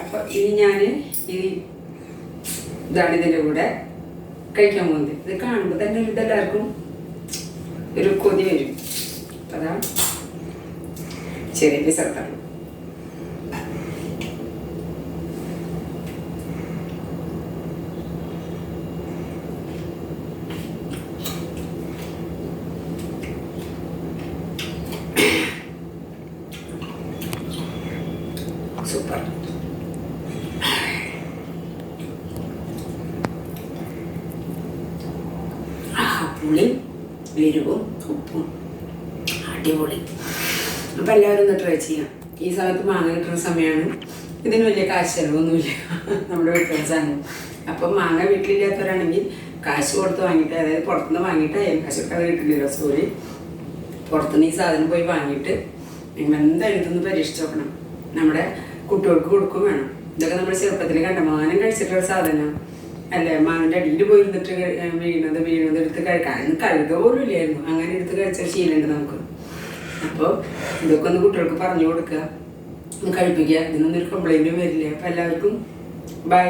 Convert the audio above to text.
അപ്പൊ ഇനി ഞാൻ ഈ ഇതാണ് ഇതിന്റെ കൂടെ കഴിക്കാൻ പോകുന്നത്. ഇത് കാണുമ്പോൾ തന്നെ ഇതെല്ലാവർക്കും ഒരു കൊതി വരും. അപ്പൊ അതാ ചെറിയ പിസർത്താണ് സൂപ്പർ പുളി എരിവും ഉപ്പും. അടിപൊളി. അപ്പം എല്ലാവരും ഒന്ന് ട്രൈ ചെയ്യാം. ഈ സമയത്ത് മാങ്ങ കിട്ടുന്ന സമയമാണ് ഇതിന് വലിയ കാശ് ചിലവൊന്നുമില്ല നമ്മുടെ വീട്ടിലെ സാധനം. അപ്പം മാങ്ങ വീട്ടിലില്ലാത്തവരാണെങ്കിൽ കാശ് കൊടുത്ത് വാങ്ങിയിട്ട് അതായത് പുറത്തുനിന്ന് വാങ്ങിയിട്ട് അയ്യാൻ കാശ് കൊടുക്കാതെ കിട്ടില്ല സോറി പുറത്തുനിന്ന് ഈ സാധനം പോയി വാങ്ങിയിട്ട് നിങ്ങൾ എന്തായാലും പരീക്ഷിച്ച് നോക്കണം. നമ്മുടെ കുട്ടികൾക്ക് കൊടുക്കും വേണം. ഇതൊക്കെ നമ്മുടെ ചെറുപ്പത്തിൽ കണ്ടമാനം കഴിച്ചിട്ടുള്ള സാധനം അല്ലേ മാവിന്റെ അടിയിൽ പോയി ഇരുന്നിട്ട് വീണത് വീണത് എടുത്ത് കഴിക്കാൻ അതിന് കഴുക ഇല്ലായിരുന്നു. അങ്ങനെ എടുത്ത് കഴിച്ച ശീലമുണ്ട് നമുക്ക്. അപ്പോൾ ഇതൊക്കെ ഒന്ന് കുട്ടികൾക്ക് പറഞ്ഞു കൊടുക്കുക. ഒന്ന് കഴിപ്പിക്കുക. ഇതിനൊന്നും ഒരു കംപ്ലൈന്റും വരില്ല. അപ്പോൾ എല്ലാവർക്കും ബൈ